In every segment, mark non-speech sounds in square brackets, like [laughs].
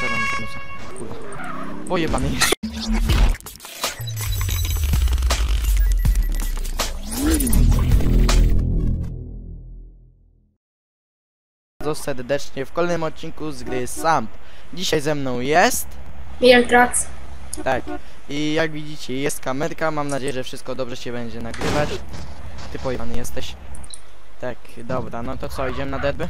też mam minusa. Kurwa. Pojebany jest. Bardzo serdecznie w kolejnym odcinku z gry Samp. Dzisiaj ze mną jest... Miltrax. Tak. I jak widzicie jest kamerka, mam nadzieję, że wszystko dobrze się będzie nagrywać. Ty pojebany jesteś. Tak, dobra, no to co, idziemy na derby?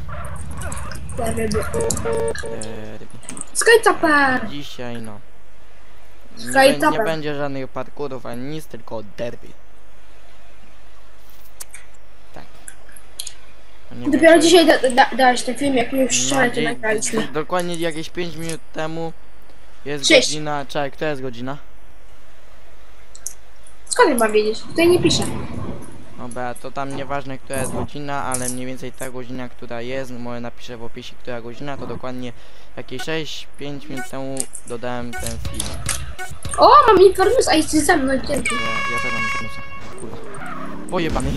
Derby. Derby. Skytopper! Dzisiaj no. Nie, bę- nie będzie żadnych parkurów ani nic, tylko derby. Tak. No nie Dopiero dzisiaj da, da, dałeś ten film, jak już no, wczoraj to dzie- nagraliśmy. Dokładnie jakieś 5 minut temu jest Sześć. godzina. Czekaj, która jest godzina? Skąd ja mam wiedzieć? Tutaj nie pisze. Dobra, to tam nieważne która jest godzina, ale mniej więcej ta godzina, która jest, może napiszę w opisie, która godzina, to dokładnie jakieś 6-5 minut temu dodałem ten film. O, mam Infernus, a jesteś ze mną, dzięki. Ja, ja też mam minusa. Kurwa. Pojebany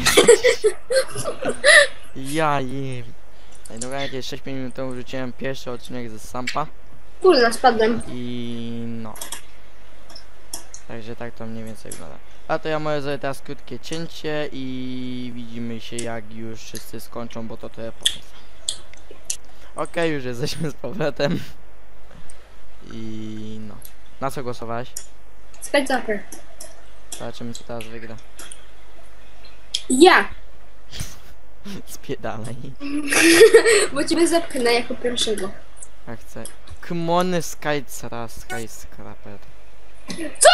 [laughs] ja. Ej, Dobra, jakieś 6-5 minut temu wrzuciłem pierwszy odcinek ze Sampa Kurna, spadłem. i no. Także tak to mniej więcej wygląda. A to ja może zrobię teraz krótkie cięcie i widzimy się jak już wszyscy skończą, bo to trochę potrwa. Okej, już jesteśmy z powrotem. I no. Na co głosowałeś? Skytopper. Zobaczymy co teraz wygra. Ja! [laughs] Spiedalaj. [laughs] Bo ciebie zepchnę jako pierwszego. Jak chcę. Kmony Skyscra Skyscraper. Co?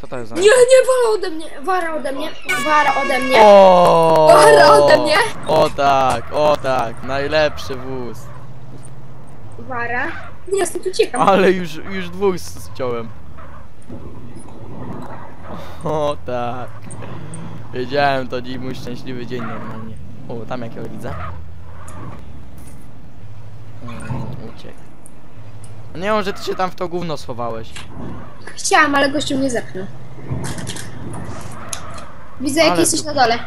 Co to jest za... Nie, nie, wara ode mnie, wara ode mnie, wara ode mnie. O! Wara ode mnie. O tak, o tak, najlepszy wóz. Wara. Nie, stąd uciekam. Ale już, już dwóch ściąłem. O tak. Wiedziałem, to dziś mój szczęśliwy dzień normalnie. O, tam jakiego widzę. Mm, uciekł. No Nie wiem, że ty się tam w to gówno schowałeś. Chciałam, ale gościu mnie zepchnął. Widzę, jak Ale jesteś na dole.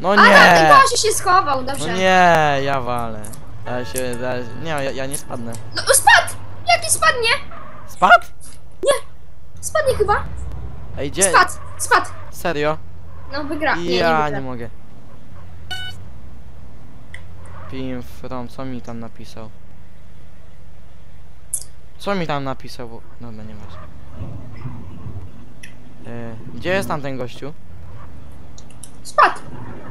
No A, ten nie! gościu się schował, dobrze. No nie, ja walę. Ja się, ja, nie, ja, ja nie spadnę. No, spadł! Jaki spadnie? Spadł? Spadnie chyba. Ej, gdzie? Spadł, spadł. Serio? No wygra. Nie, nie Ja wygra. nie mogę. Pim from, co mi tam napisał? Co mi tam napisał? Dobra, nie masz. E, gdzie jest tam ten gościu? Spadł.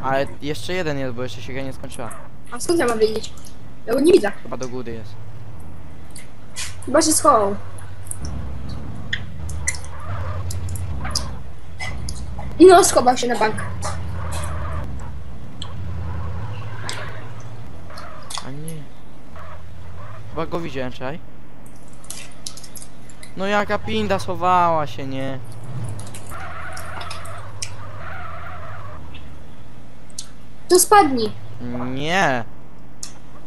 Ale jeszcze jeden jest, bo jeszcze się gra nie skończyła. A skąd ja mam wiedzieć? Ja go nie widzę. Chyba do góry jest. Chyba się schował. I no, schował się na bank. A nie. Chyba go widziałem, czekaj. No jaka pinda schowała się, nie? To spadnij. Nie.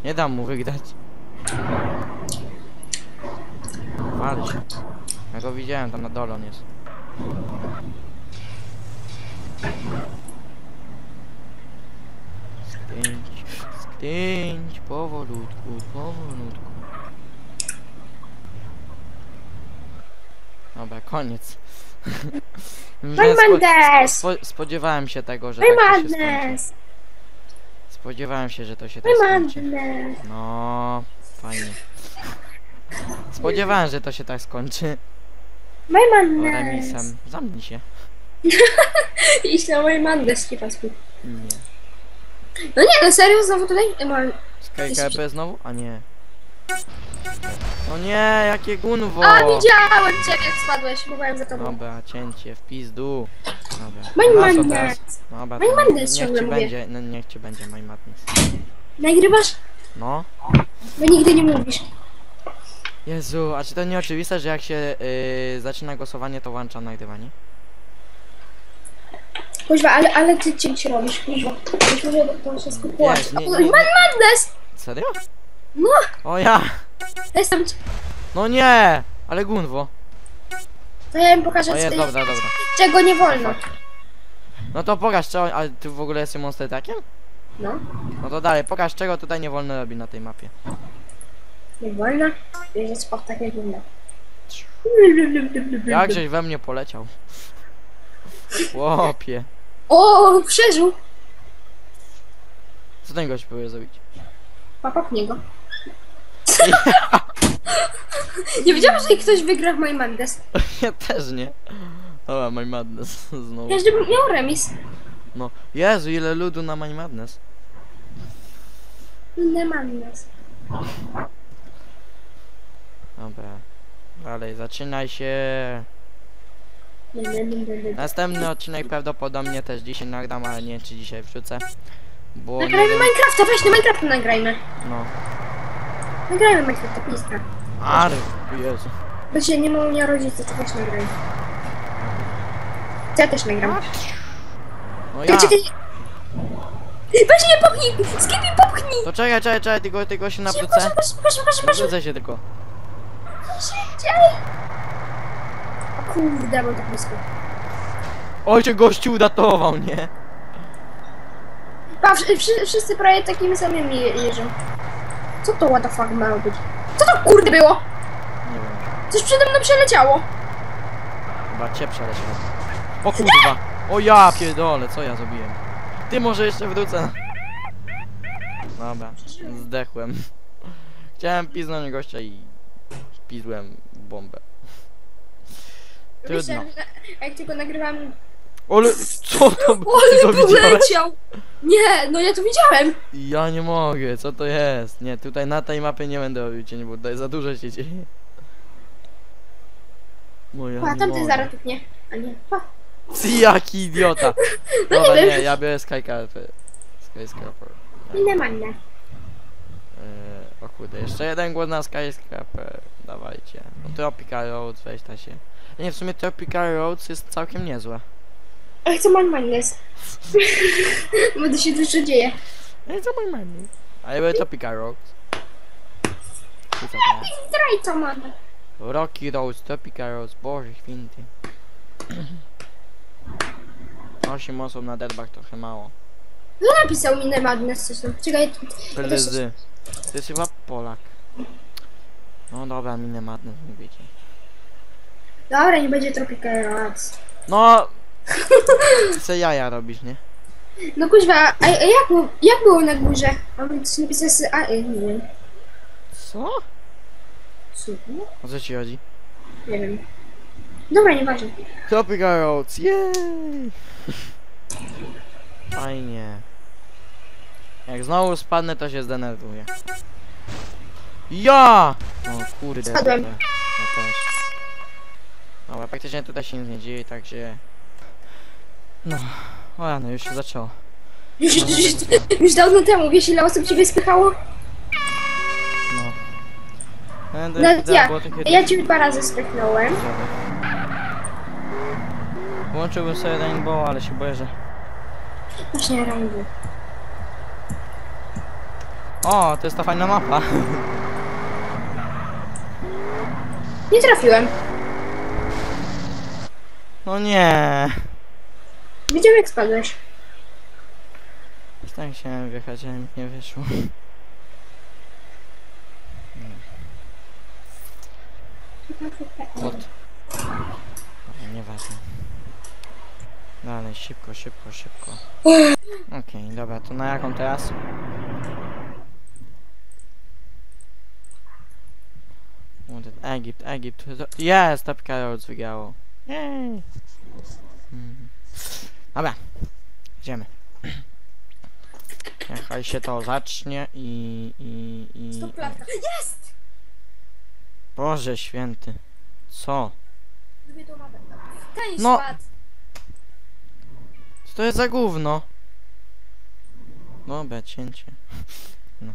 Nie dam mu wygrać. Się. Ja go widziałem, tam na dole on jest. Skręć, skręć, powolutku, powolutku. Dobra, koniec. [laughs] Że spo- Raymandes! spo- spodziewałem się tego, że tak to się skończy. Raymandes! Spodziewałem się, że to się tak skończy. Raymandes! No, fajnie. [laughs] Spodziewałem, że to się tak skończy. Remisem. Zamknij się. [laughs] Iść na Raymandes, nie paskuj. Nie. No nie, no serio, znowu tutaj? Ja mam... Znowu? A nie. No nie, jakie gunwo! A, widziałem cię, jak spadłeś, mówiłem za tobą. Dobra, cięcie, w pizdu. Dobra. Na co teraz? Dobra, to Raymandes niech ciągle ci mówię. będzie, no niech ci będzie My Madness. Nagrywasz? No. Bo nigdy nie mówisz. Jezu, a czy to nie oczywiste, że jak się yy, zaczyna głosowanie, to włącza nagrywanie? Kuźwa, ale, ale ty cięcie robisz, kuźwa. Być może to się skupiłaś. Wiesz, nie- potem nie- Madness! Serio? No, O ja! jestem... No nie! Ale gunwo. To ja im pokażę, O jest, dobra, dobra. czego nie wolno. No to pokaż, czego, ale ty w ogóle jesteś monster takiem? No. No to dalej, pokaż czego tutaj nie wolno robić na tej mapie. Nie wolno wierzyć w takie gówno. Jak żeś we mnie poleciał? Chłopie. O, przeżył! Co ten gość próbuje zrobić? Papapnie go. [laughs] Nie wiedziałam, że ktoś wygra w My Madness. [laughs] Ja też nie. Dobra, My Madness [laughs] znowu. Każdy by miał remis. No. Jezu, ile ludu na My Madness. Nie Madness. Dobra. Dalej, zaczynaj się. Następny odcinek prawdopodobnie też dzisiaj nagram, ale nie wiem czy dzisiaj wrzucę. Bo Nagrajmy Minecrafta, weź na Minecrafta nagrajmy. no. Nagrajmy Minecrafta, piska. Ale, Jezu. Bo się nie mogą mnie rodzice, to weź nagraj. Ja też nagram. No ja. czekaj. Weź mnie popchnij! Skippy popchnij! To czekaj, czekaj, czekaj, tylko, tylko się nawrócę. proszę, proszę, proszę, proszę. Nawrócę się tylko. Szybciej! O kurde, bo tak blisko. Ojcze, gościu udatował, nie? Pa, wszy, wszy, wszyscy prawie takimi samymi je- jeżdżą. Co to what the fuck miało być? Co to kurde było? Nie wiem. Coś przede mną przeleciało. Chyba cię przeleciał. O kurwa! O ja pierdolę, co ja zrobiłem? Ty może jeszcze wrócę. Dobra, zdechłem. Chciałem piznąć gościa i pizłem bombę. Wiesz, Trudno. na- jak tylko nagrywam... Ale co to [laughs] było? Widziałeś? poleciał! Nie, no ja to widziałem. Ja nie mogę, co to jest? Nie, tutaj na tej mapie nie będę robił cień, bo tutaj za dużo się dzieje. Moja A nie tamten zaraz tuknie. A nie. Pa. Ty jaki idiota! [laughs] No nie Dobra, wiem. nie, ja biorę Skycarper. Skyscraper. Nie ma nie. Eee, o kurde, jeszcze jeden głos na Skyscraper. Dawajcie. No Tropical Roads, weź ta się. Nie, w sumie Tropical Roads jest całkiem niezłe. Ale chcę Man Madness. [laughs] Bo to się dużo dzieje. Ej, co mój mamy? A ja biorę Tropical Roads. I co to jest? Zdraj co mam. Rocky Roads, Tropical Roads, Boże święty. [clears throat] 8 osób na derbach trochę mało. No napisał mi na Madness coś tam. Czekaj. to- to Plezy. To jest chyba Polak. No dobra, minę madness, mówicie. Dobra, nie będzie Tropical Rats. No! Co jaja robisz, nie? No kuźwa, a, a jak, było- jak było na górze? A my coś napisane z A, y, nie wiem. Co? Co? O co ci chodzi? Nie wiem. Dobra, nieważne. Tropical Roads, jej! Fajnie. Jak znowu spadnę, to się zdenerwuję. Ja! O kurde. Spadłem. kurde. Ja też. Dobra, praktycznie tutaj się nic nie dzieje, także... No, o ja, no już się zaczęło. Już, już, już dawno temu, wiesz ile osób ciebie spychało? No. Będę Nawet widać, ja. Ja cię dwa razy spychnąłem. Włączyłbym sobie Rainbow, ale się boję, że... Właśnie Rainbow. O, to jest ta fajna mapa. Nie trafiłem. No nie. Widziałem jak spadłeś. Tak chciałem wjechać, ale mi nie wyszło. Kot. Dobra, nieważne. Dalej, szybko, szybko, szybko. Okej, dobra, to na jaką teraz? Wanted Egipt, Egipt. Jest, Roads wygrało. Jej. Mhm. Dobra, idziemy. Niechaj się to zacznie i... i, i... Jest! Boże święty. Co? Lubię tą mapę. Ten No. spadł. Co to jest za gówno? Dobra, cięcie. No.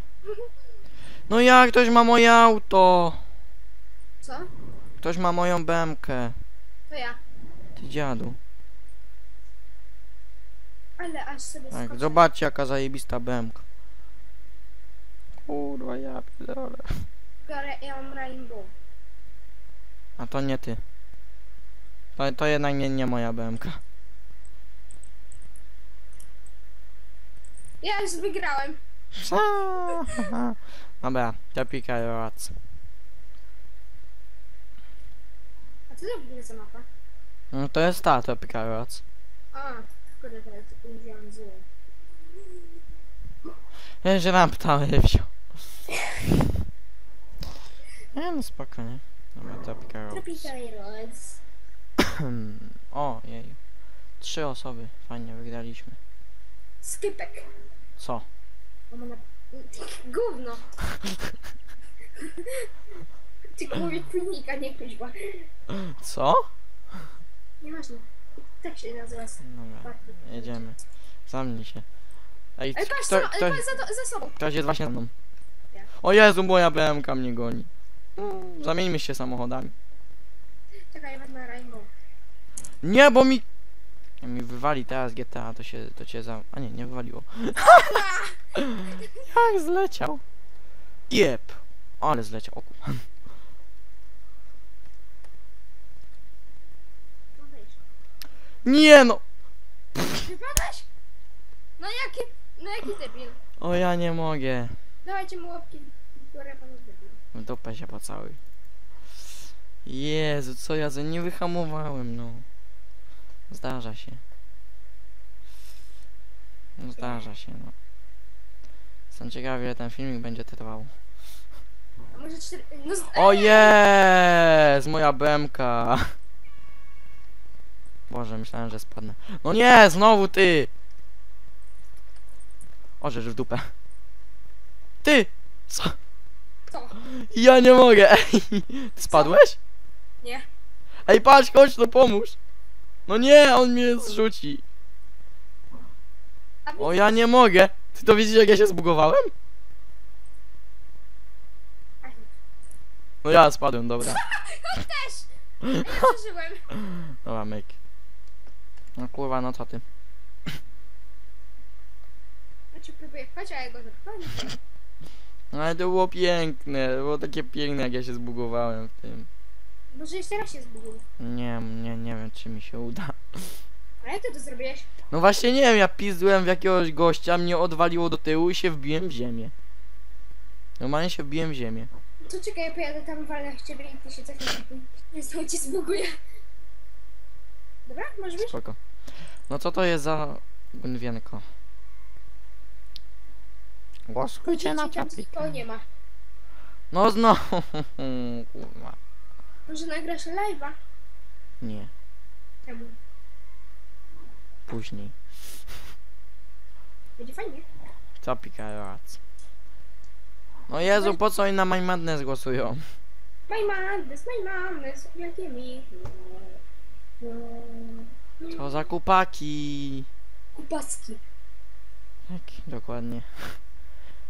No jak ktoś ma moje auto? Co? Ktoś ma moją BMK. To ja. Ty dziadu. Ale aż sobie tak. Zobaczcie jaka zajebista BMK. Kurwa, ja pierdolę. Biorę Rainbow. A to nie ty. To, to jednak nie, nie moja BMK. Ja już wygrałem. [laughs] Dobra, to pika. A co to w za mapa? No to jest ta, to pika. A porwać urządzeń. Wiem, że mam ptałę wziął. Nie no spokojnie. Dobra, tapka rolls. rolls. o, jej. Trzy osoby. Fajnie, wygraliśmy. Skipek. Co? Ona... Gówno. Ty mówię klinika, nie kuźba. Co? Nieważne. Tak się nazywa. Dobra, jedziemy. Zamknij się. Ej, Ej, patrz, kto, za, kto, ej, patrz za, za sobą. ktoś jest właśnie za mną. Ja. O Jezu, moja BMK mnie goni. Mm, Zamieńmy się samochodami. Czekaj, ja wezmę Rainbow. Nie, bo mi... Jak mi wywali teraz GTA, to się, to cię za... A nie, nie wywaliło. [laughs] [laughs] Jak zleciał? Jep. Ale zleciał, o kur- [laughs] No wejdź. Nie no! Wypadłeś? No jaki, no jaki debil. O ja nie mogę. Dawajcie mu łapki w górę, pan jest debil. W dupę się pocałuj. Jezu, co ja za nie wyhamowałem, no. Zdarza się. No zdarza się, no. Jestem ciekawy, ile ten filmik będzie trwał. A może cztery... No z... O jest! Moja BMK. Boże, myślałem, że spadnę. No nie, znowu ty! O, żeż w dupę. Ty! Co? Co? Ja nie mogę, ej! Ty spadłeś? Nie. Ej, patrz, chodź, no pomóż! No nie, on mnie zrzuci. A O, ja nie mogę! Ty to widzisz, jak ja się zbugowałem? No ja spadłem, dobra. [laughs] też! A ja [laughs] przeżyłem. Dobra, myk. No kurwa, no co ty? Znaczy próbuję wchodzić, a ja go zapchałem. No ale to było piękne, to było takie piękne, jak ja się zbugowałem w tym. Może jeszcze raz się zbudził. Nie, nie, nie wiem, czy mi się uda. A jak ty to zrobiłeś? No właśnie nie wiem, ja pizdłem w jakiegoś gościa, mnie odwaliło do tyłu i się wbiłem w ziemię. Normalnie się wbiłem w ziemię. To czekaj, ja pojadę tam, walę w ciebie i ty się cofniesz. Nie znowu cię zbuguję. Dobra, może być? Spoko. No co to jest za gunwienko? Głosujcie na Tropical. O, nie ma. No znowu, [laughs] kurwa. Może nagrasz live'a? Nie, Czemu? później. Będzie fajnie. Tropical Rats. No Jezu, po co oni na My Madness głosują? My madness, my madness, wielkie mi. Co za kupaki? Kupaski. Tak, dokładnie.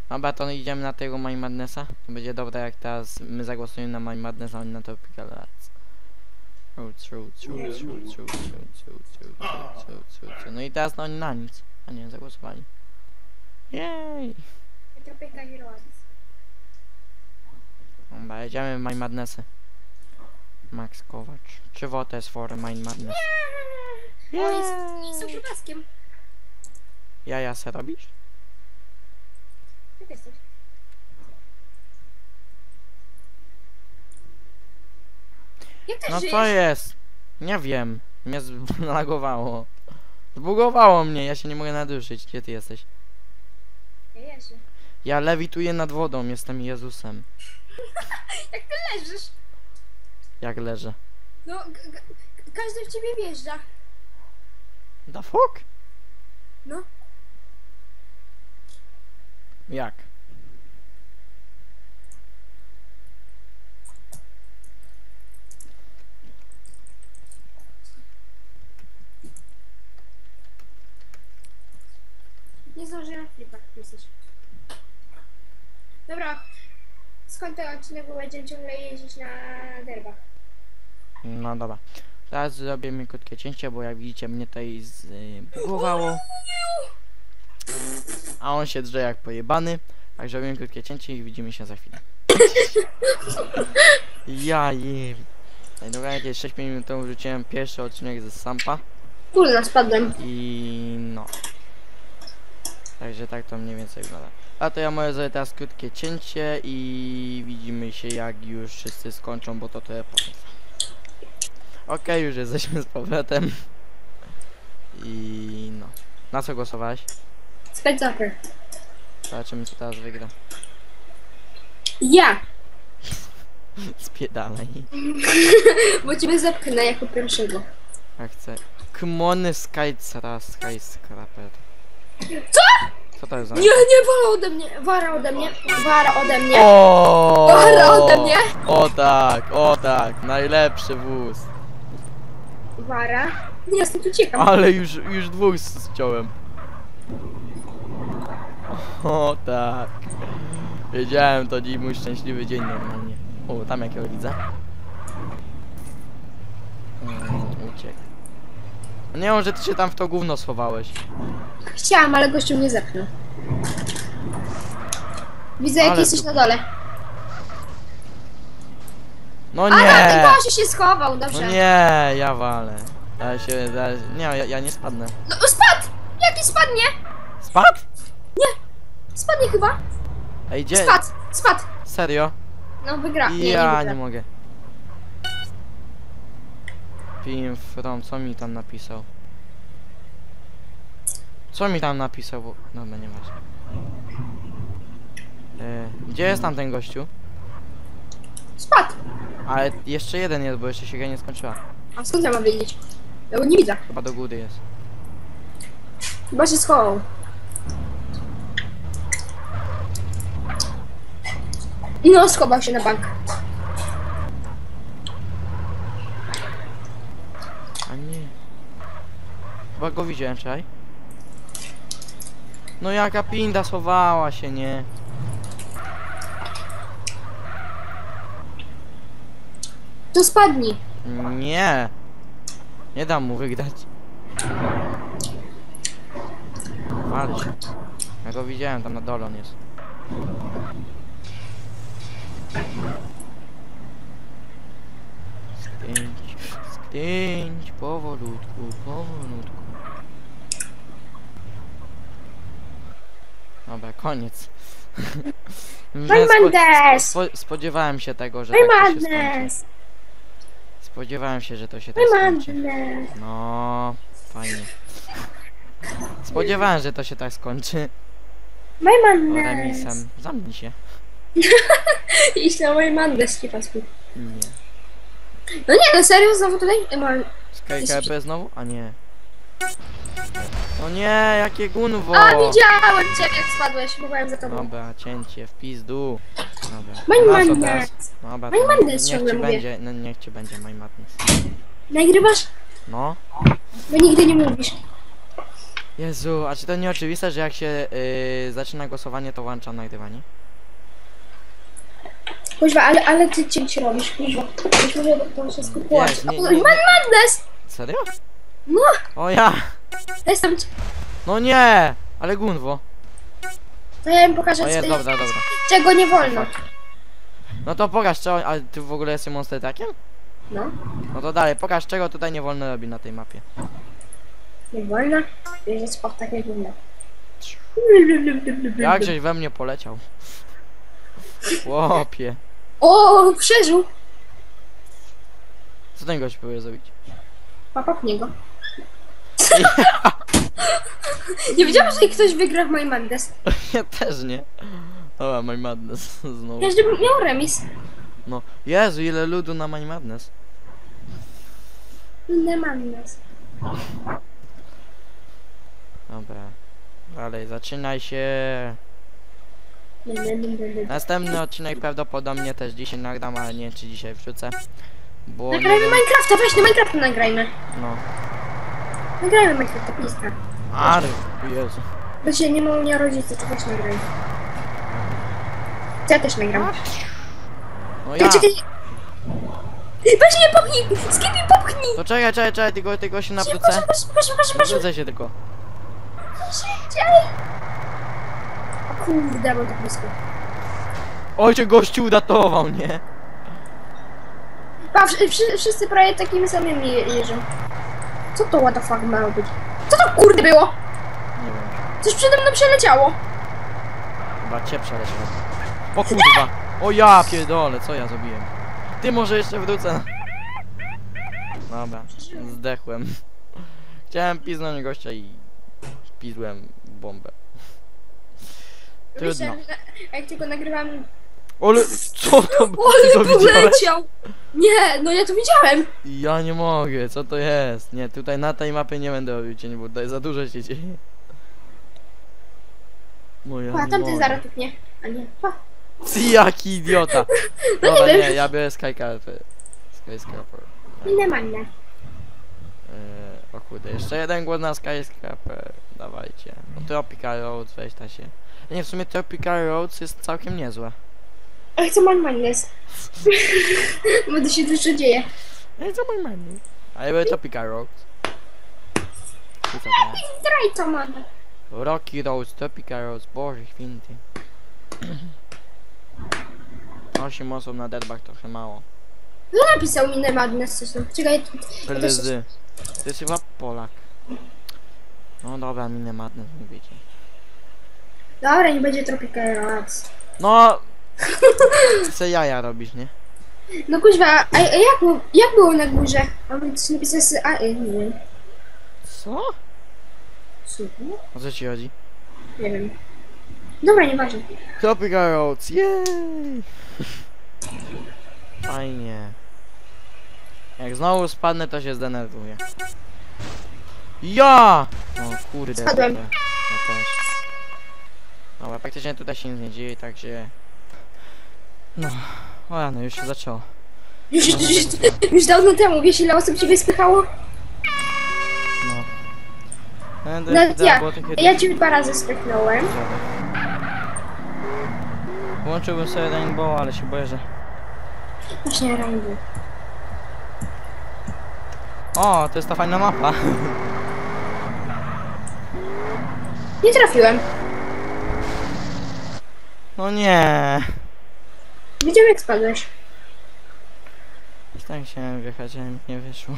Dobra, to idziemy na tego My Madnessa. To będzie dobre, jak teraz my zagłosujemy na My Madnessa, oni na to pikalac. No i teraz no oni na nic. A nie, zagłosowali. Jej! Dobra, jedziemy w My Madnessy. Max Kowacz. Czy votes for My Madness? O, jest, jest z kupaskiem. Jaja se robisz? Jak jesteś? Jak też No żyjesz? co jest? Nie wiem. Mnie zlagowało. [laughs] Zbugowało mnie, ja się nie mogę naduszyć. Gdzie ty jesteś? Ja jeżdżę. Ja lewituję nad wodą, jestem Jezusem. [laughs] Jak ty leżysz? Jak leżę. No, każdy w ciebie wjeżdża. The fuck? No. Jak? Nie zdążyłem flipach pisać. Dobra. Skąd ten odcinek, bo będziemy ciągle jeździć na derbach. No dobra. Teraz zrobię mi krótkie cięcie, bo jak widzicie mnie tutaj zbugowało. A on się drze jak pojebany. Także robimy krótkie cięcie i widzimy się za chwilę. Ja. Ej, Dobra, jakieś 6 minut temu wrzuciłem pierwszy odcinek ze Sampa Kurna, spadłem. i no. Także tak to mniej więcej wygląda. A to ja może zrobię teraz krótkie cięcie i widzimy się jak już wszyscy skończą, bo to trochę potrwa. Okej, już jesteśmy z powrotem. I no. Na co głosowałeś? Spec Zapper. Zobaczymy co teraz wygra. Ja! [laughs] Spiedalaj. [laughs] Bo ciebie zepchnę jako pierwszego. Ja chcę. Kmony Skyscra Skyscraper. Co? Co to jest za... Nie, nie, wara ode mnie, wara ode mnie, wara ode mnie. O! Dobra, ode mnie. O tak, o tak, najlepszy wóz. Wara. Nie, stąd uciekam. Ale już, już dwóch ściąłem. O tak. Wiedziałem, to dziś mój szczęśliwy dzień normalnie. O, tam jakiego widzę. Mm, uciekł. Nie wiem, że ty się tam w to gówno schowałeś. Chciałam, ale gościu mnie zepchnął. Widzę, jak Ale jesteś tu- na dole. No A, no, nie! gościu się schował, dobrze. No nie, ja walę. Ja się, ja, nie, ja, ja nie spadnę. No, spadł! Jaki spadnie? Spadł? Spadnie chyba. Ej, gdzie? Spadł, spadł. Serio? No, wygra. Nie, nie Ja wygra. nie mogę. Film from, co mi tam napisał? Co mi tam napisał? Dobra, nie ważne. E, gdzie jest tam ten gościu? Spadł. Ale jeszcze jeden jest, bo jeszcze się gra nie skończyła. A skąd ja mam wiedzieć? Ja go nie widzę. Chyba do góry jest. Chyba się schował. No, schował się na bank. Nie. Chyba go widziałem, czaj. No jaka pinda schowała się, nie? To spadnij. Nie. Nie dam mu wygrać. Wal się. Ja go widziałem, tam na dole on jest. Skręć, skręć, powolutku, powolutku. Dobra, koniec. Że spo- spo- spodziewałem się tego, że tak to się skończy. madness! Spodziewałem się, że to się tak skończy. No, fajnie. Spodziewałem, że to się tak skończy. Madness! remisem. Zamknij się. [laughs] Iść na ci pasku. Nie. No nie, no serio, znowu tutaj? Emal. Skype znowu? A nie. No nie, jakie gunwo! A, widziałem cię, jak spadłeś, byłem za tobą. Dobra, cięcie, w pizdu. Dobra. My Na co madness. Dobra, My to madness niech ciągle ci mówię. będzie, no, niech ci będzie my madness. Nagrywasz? No. Bo nigdy nie mówisz. Jezu, a czy to nie oczywiste, że jak się yy, zaczyna głosowanie, to włącza nagrywanie? Kuźwa, ale, ale ty cięcie robisz, kuźwa. Już mówię, to wszystko płacz. Wiesz, nie- A, nie- My madness! Serio? No, O ja! jestem... No nie! Ale gunwo. To ja im pokażę, O jest, co- dobra, dobra. czego nie wolno. No to pokaż, co, ale ty w ogóle jesteś monster takiem? No, No to dalej, pokaż czego tutaj nie wolno robić na tej mapie. nie wolno wierzyć o takie gówno. Jak żeś we mnie poleciał. Chłopie. O, przeżył! Co ten gość próbuje zrobić? Papa w niego. [laughs] nie wiedziałam, że ktoś wygra w My Madness. [laughs] Ja też nie. Dobra, My Madness [laughs] znowu. Każdy by miał remis. No. Jezu, ile ludu na My Madness. My Madness. Dobra. Dalej, zaczynaj się. Nie, nie, nie, nie, nie. Następny odcinek prawdopodobnie też dzisiaj nagram, ale nie wiem czy dzisiaj wrzucę. Bo nie Nagrajmy wiem. Minecrafta, weź na Minecrafta nagrajmy. No. Nagrajmy Minecrafta, piska. Ary, Jezu. Bo się nie mogą nie rodzice, to weź nagraj. Ja też nagram. No Ja. Czekaj. Weź mnie popchnij! Mnie popchnij! To czekaj, czekaj, czekaj, tylko, tylko się nawrócę. szybko, szybko, szybko. Nawrócę się tylko. Szybciej! Kurde, mam tak blisko. Ojcze, gościu udatował, nie? Pa, wszy, wszy, wszyscy prawie takimi samymi je- jeżdżą. Co to what the fuck miało być? Co to kurde było? Nie wiem. Coś przede mną przeleciało. Chyba cię przeleciał. O kurwa. O ja pierdolę, co ja zrobiłem? Ty może jeszcze wrócę. Dobra, zdechłem. Chciałem piznąć gościa i pizłem bombę. Wiesz, Trudno. jak, jak tylko nagrywam... Ale co to [laughs] było? Ty to Ale widziałeś? poleciał! Nie, no ja to widziałem! Ja nie mogę, co to jest? Nie, tutaj na tej mapie nie będę robił cień, bo tutaj za dużo się dzieje. Moja A nie tamten mogę. zaraz. A nie, pa. Ty jaki idiota! [laughs] No Dobra, nie wiem. ja biorę Skycarper. Skyscraper. Inne manne. Eee, o kurde, jeszcze jeden głos na Skyscraper. Dawajcie. No Tropical Roads, weź ta się. Nie, w sumie Tropical Roads jest całkiem niezłe. Ale co man mannes? [laughs] Bo to się dużo dzieje. Ej, co mój mamy? A ja biorę Tropical Roads. Co to jest? Man. Rocky Roads, Tropical Roads, Boże święty. [clears throat] 8 osób na deadback trochę mało. Kto napisał minę madness? coś tam? Czekaj. To jest chyba Polak. No dobra, minę madness mówicie. Dobra, nie będzie Tropical Rats. No! [laughs] Chce jaja robisz, nie? No kuźwa, a, a jak, jak było na górze? Mam coś napisane z A, y, nie wiem. Co? Super. O co ci chodzi? Nie wiem. Dobra, nieważne. Tropical Roads, jej! Fajnie. Jak znowu spadnę, to się zdenerwuję. Ja! O kurde. Spadłem. dobra. Ja też. Dobra, praktycznie tutaj się nic nie dzieje, także... No, o ja, no już się zaczęło. Już, już, już, już dawno temu, wiesz ile osób ciebie spychało? No. Będę Nawet ja, było takie- ja cię dwa razy spychnąłem. Włączyłbym sobie Rainbow, ale się boję, że... Właśnie Rainbow. O, to jest ta fajna mapa. Nie trafiłem. No nie. Widziałem jak spadłeś. Tak chciałem wjechać, ale mi nie wyszło.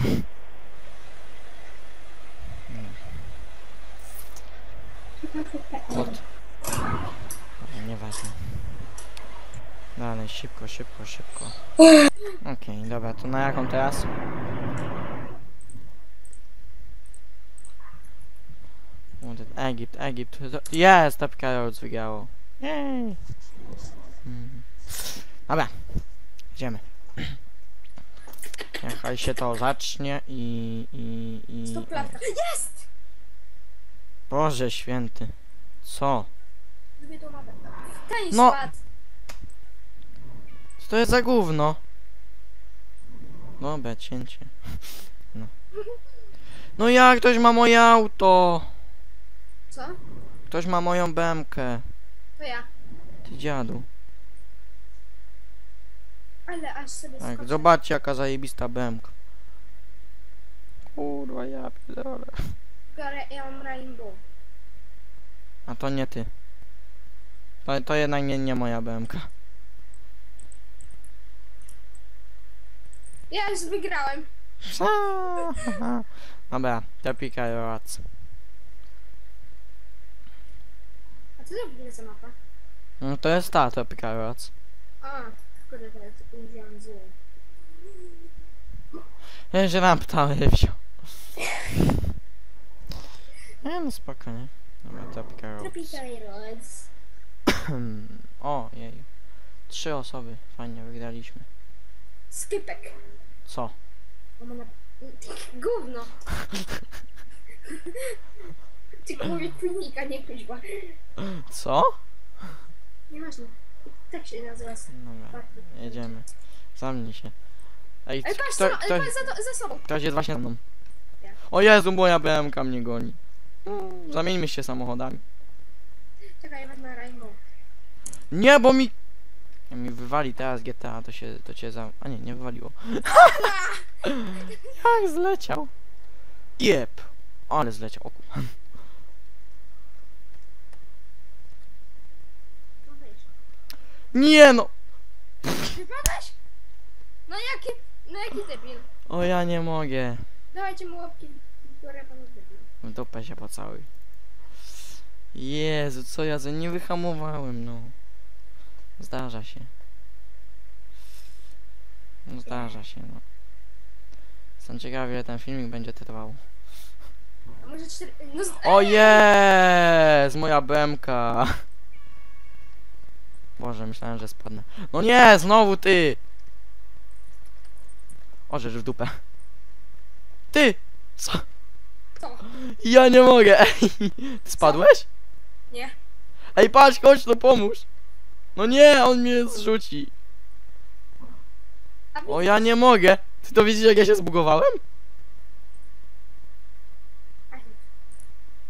What? Dobra, nieważne. Dalej, szybko, szybko, szybko. Okej, dobra, to na jaką teraz? Wanted Egipt, Egipt. Jest, Roads wygrało. Jej. Dobra, idziemy. Niechaj się to zacznie i... i, i... Stop latka. Jest! Boże święty. Co? Lubię. Ten No. spadł. Co to jest za gówno? Dobra, cięcie. No. No jak ktoś ma moje auto? Co? Ktoś ma moją BMK. To ja. Ty dziadu. Ale aż sobie Tak, skoczę. zobaczcie jaka zajebista BMK. Kurwa, ja pierdolę. Biorę, ja mam Rainbow. A to nie ty. To, to jednak nie, nie moja BMK. Ja już wygrałem. [laughs] Dobra, Topika Roads. A co to w ogóle za mapa? No to jest ta Topika Roads. A, kurde, teraz użyłam złą. Ja że mam ptały wziął. Nie no spokojnie. Dobra, Topika Roads. Tropical Roads. [clears throat] o, jej. Trzy osoby. Fajnie, wygraliśmy. Skypek. Co? Gówno. [laughs] Tylko mówię kujnika, nie kuźba. Co? Nieważne. Tak się nazywa. Dobra, jedziemy. Zamknij się. Ej, Ej, patrz, kto, za, ktoś, za, to- za sobą. ktoś jest właśnie za mną. Ja. O Jezu, moja BMK mnie goni. Zamieńmy się samochodami. Czekaj, ja wezmę Rainbow. Nie, bo mi... Jak mi wywali teraz GTA, to się, to cię za... A nie, nie wywaliło. [laughs] [laughs] Jak zleciał? Jep. Ale zleciał, o kur... No weź. Nie no! Wypadłeś? No jaki, no jaki debil. O ja nie mogę. Dawajcie mu łapki w górę, pan jest debil. W dupę się pocałuj. Jezu, co ja za... Nie wyhamowałem, no. Zdarza się. No zdarza się, no. Jestem ciekawy, ile ten filmik będzie trwał. A może cztery... No z... O jest! Moja BMka. Boże, myślałem, że spadnę. No nie, znowu ty! O, rzecz w dupę. Ty! Co? Co? Ja nie mogę, ej! Ty spadłeś? Nie. Ej, patrz, chodź, no pomóż! No nie, on mnie zrzuci. O, ja nie mogę! Ty to widzisz, jak ja się zbugowałem?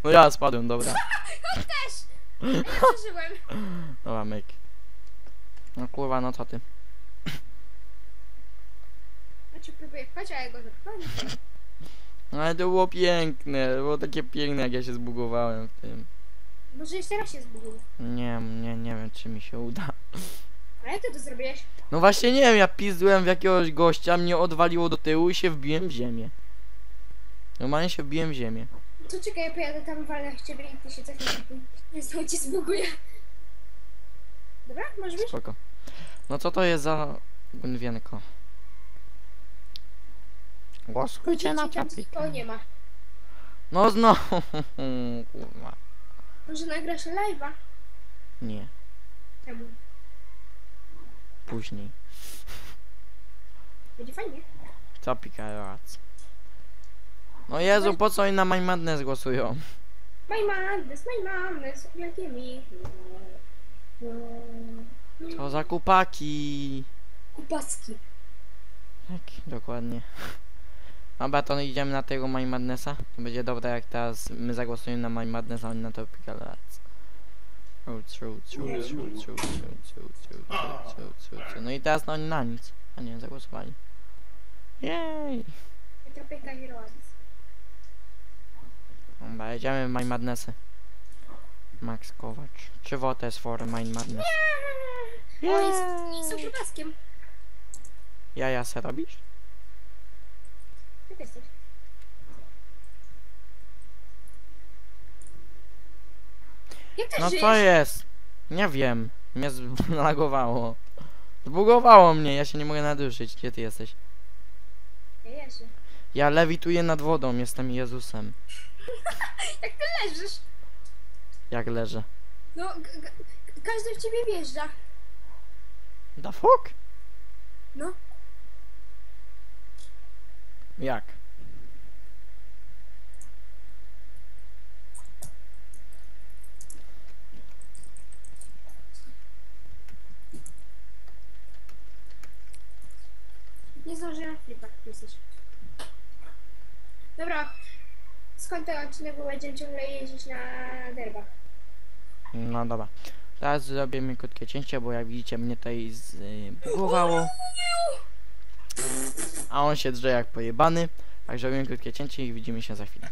No ja spadłem, dobra. [laughs] też! A ja [laughs] przeżyłem. Dobra, myk. No kurwa, no co ty? Znaczy próbuję wpaść, a ja go zepchnąłem. No ale to było piękne, to było takie piękne, jak ja się zbugowałem w tym. Może jeszcze raz się zbudził. Nie, nie, nie wiem, czy mi się uda. A jak ty to zrobiłeś? No właśnie nie wiem, ja pizdłem w jakiegoś gościa, mnie odwaliło do tyłu i się wbiłem w ziemię. Normalnie się wbiłem w ziemię. To czekaj, ja pojadę tam, walnę w ciebie i ty się cofniesz. Nie znowu cię zbuguję. Dobra, może być? Spoko. No co to jest za gunwienko? Głosujcie na czapik. To nie ma. No znowu, [laughs] kurwa. Może nagrasz live'a? Nie, Czemu? później. Będzie fajnie. Topic rac. No Jezu, po co oni na My Madness głosują? My madness, my madness, wielkie mi. Co za kupaki. Kupaski. Tak, dokładnie. [laughs] Dobra, to idziemy na tego My Madnessa. To będzie dobre jak teraz my zagłosujemy na My Madness, a oni na Topic rac. No i teraz no oni na nic. A nie, zagłosowali. Jej! Heroes. Dobra, jedziemy w My Madnessy. Max Kowacz. Czy votes for My Madness? O, jest, jest kupaskiem. Jaja se robisz? Jak jesteś? Jak ty No żyjesz? co jest? Nie wiem. Mnie zlagowało. Zbugowało mnie, ja się nie mogę naduszyć. Gdzie ty jesteś? Ja jeżdżę. Ja lewituję nad wodą, jestem Jezusem. [laughs] Jak ty leżysz? Jak leżę. No, każdy w ciebie wjeżdża. The fuck? No. Jak? Nie zdążyłem flipać pisać. Dobra. Skąd ten odcinek, bo będziemy ciągle jeździć na derbach. No dobra. Teraz zrobimy krótkie cięcie, bo jak widzicie mnie tutaj zbugowało. A on się drze jak pojebany. Także robimy krótkie cięcie i widzimy się za chwilę.